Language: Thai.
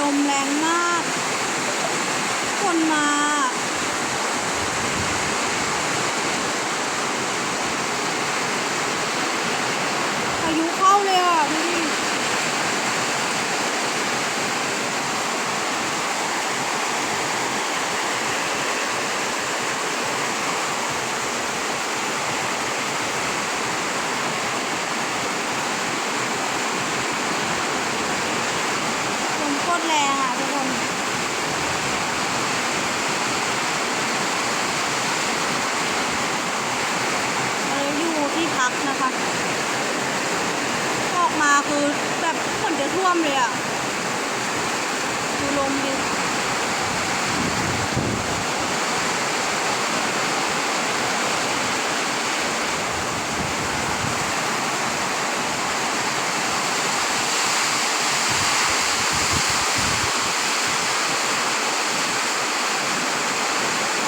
ลมแรงมาก คนมา พายุเข้าเลยอะดูดิลมโคตร แรงอะทุกคนเราอยู่ที่พักนะคะ ออกมาคือแบบฝนจะท่วมเลยอะ